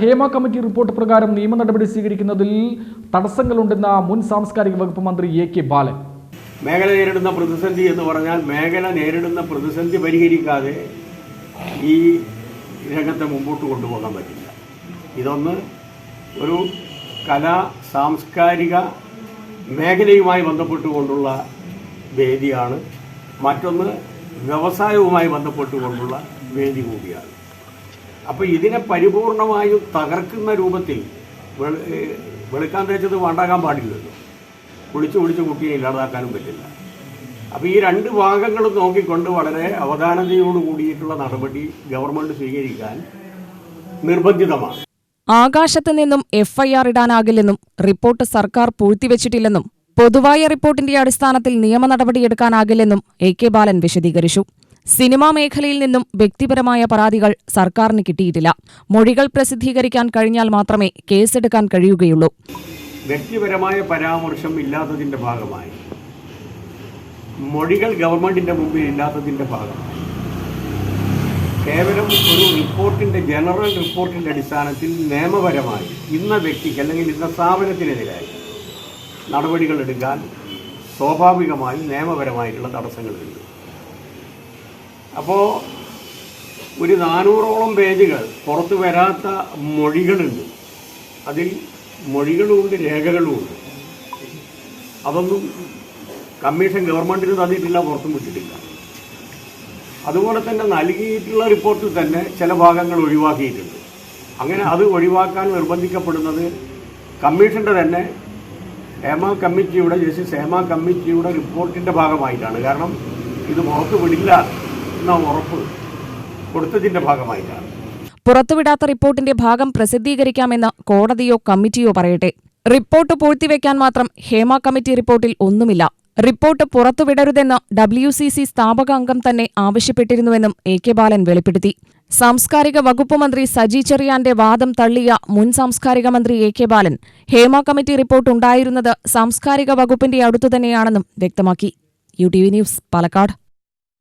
Hema committee report പ്രകാരം നിയമ നടപടി സ്വീകരിക്കുന്നതിൽ തടസ്സങ്ങളുണ്ടെന്ന മുൻ സാംസ്കാരിക വകുപ്പ് മന്ത്രി എ കെ ബാലൻ. മേഖല നേരിടുന്ന പ്രതിസന്ധി എന്ന് പറഞ്ഞാൽ മേഖല നേരിടുന്ന പ്രതിസന്ധി പരിഹരിക്കാതെ ഈ രംഗത്തെ മുമ്പോട്ട് കൊണ്ടുപോകാൻ പറ്റില്ല. ഇതൊന്ന് ഒരു കലാ സാംസ്കാരിക മേഖലയുമായി ബന്ധപ്പെട്ടുകൊണ്ടുള്ള വേദിയാണ്. മറ്റൊന്ന് വ്യവസായവുമായി ബന്ധപ്പെട്ടുകൊണ്ടുള്ള വേദി കൂടിയാണ്. അപ്പോൾ ഇതിനെ പരിപൂർണമായും തകർക്കുന്ന രൂപത്തിൽ വെളുക്കാൻ തേച്ചത് വേണ്ടാക്കാൻ പാടില്ലല്ലോ. കുളിച്ച് കുളിച്ച് കുട്ടിയെ ഇല്ലാതാക്കാനും പറ്റില്ല. അപ്പോൾ ഈ രണ്ട് ഭാഗങ്ങളും നോക്കിക്കൊണ്ട് വളരെ അവധാനതയോട് കൂടിയിട്ടുള്ള നടപടി ഗവൺമെന്റ് സ്വീകരിക്കാൻ നിർബന്ധിതമാണ്. ആകാശത്ത് നിന്നും എഫ്ഐആർ ഇടാനാകില്ലെന്നും റിപ്പോർട്ട് സർക്കാർ പൂഴ്ത്തിവെച്ചിട്ടില്ലെന്നും പൊതുവായ റിപ്പോർട്ടിന്റെ അടിസ്ഥാനത്തിൽ നിയമ നടപടിയെടുക്കാനാകില്ലെന്നും എ കെ ബാലൻ വിശദീകരിച്ചു. സിനിമാ മേഖലയിൽ നിന്നും വ്യക്തിപരമായ പരാതികൾ സർക്കാരിന് കിട്ടിയിട്ടില്ല. മൊഴികൾ പ്രസിദ്ധീകരിക്കാൻ കഴിഞ്ഞാൽ മാത്രമേ കേസെടുക്കാൻ കഴിയുകയുള്ളൂ. വ്യക്തിപരമായ പരാമർശം ഇല്ലാത്തതിന്റെ ഭാഗമായി. മൊഴികൾ ഗവൺമെന്റിന്റെ മുമ്പിൽ ഇല്ലാത്തതിന്റെ ഭാഗമായി. കേവലം ഒരു റിപ്പോർട്ടിന്റെ ജനറൽ റിപ്പോർട്ടിന്റെ അടിസ്ഥാനത്തിൽ നിയമപരമായി ഇന്ന വ്യക്തിക്ക് അല്ലെങ്കിൽ ഇന്ന സ്ഥാപനത്തിനെതിരായി നടപടികൾ എടുക്കാൻ സ്വാഭാവികമായി നിയമപരമായിട്ടുള്ള തടസ്സങ്ങളുണ്ട്. അപ്പോൾ ഒരു നാനൂറോളം പേജുകൾ പുറത്ത് വരാത്ത മൊഴികളുണ്ട്. അതിൽ മൊഴികളുമുണ്ട് രേഖകളുമുണ്ട് അതൊന്നും കമ്മീഷൻ ഗവൺമെന്റിന് തന്നിട്ടില്ല പുറത്തും വിട്ടിട്ടില്ല. അതുപോലെ തന്നെ നൽകിയിട്ടുള്ള റിപ്പോർട്ടിൽ തന്നെ ചില ഭാഗങ്ങൾ ഒഴിവാക്കിയിട്ടുണ്ട്. അങ്ങനെ അത് ഒഴിവാക്കാൻ നിർബന്ധിക്കപ്പെടുന്നത് കമ്മീഷന്റെ തന്നെ ഹേമ കമ്മിറ്റിയുടെ ജസ്റ്റിസ് ഹേമ കമ്മിറ്റിയുടെ റിപ്പോർട്ടിന്റെ ഭാഗമായിട്ടാണ്. കാരണം ഇത് പുറത്ത് വിടില്ല. എന്ന ഉറപ്പ് ഭാഗമായിട്ടാണ്. പുറത്തുവിടാത്ത റിപ്പോർട്ടിന്റെ ഭാഗം പ്രസിദ്ധീകരിക്കാമെന്ന് കോടതിയോ കമ്മിറ്റിയോ പറയട്ടെ. റിപ്പോർട്ട് പൂഴ്ത്തിവെക്കാൻ മാത്രം ഹേമ കമ്മിറ്റി റിപ്പോർട്ടിൽ ഒന്നുമില്ല. റിപ്പോർട്ട് പുറത്തുവിടരുതെന്ന് ഡബ്ല്യു സി സി സ്ഥാപക അംഗം തന്നെ ആവശ്യപ്പെട്ടിരുന്നുവെന്നും എ കെ ബാലൻ വെളിപ്പെടുത്തി. സാംസ്കാരിക വകുപ്പ് മന്ത്രി സജി ചെറിയാന്റെ വാദം തള്ളിയ മുൻ സാംസ്കാരിക മന്ത്രി A K Balan Hema committee report ഉണ്ടായിരുന്നത് സാംസ്കാരിക വകുപ്പിന്റെ അടുത്തുതന്നെയാണെന്നും വ്യക്തമാക്കി. U T V news Palakkad.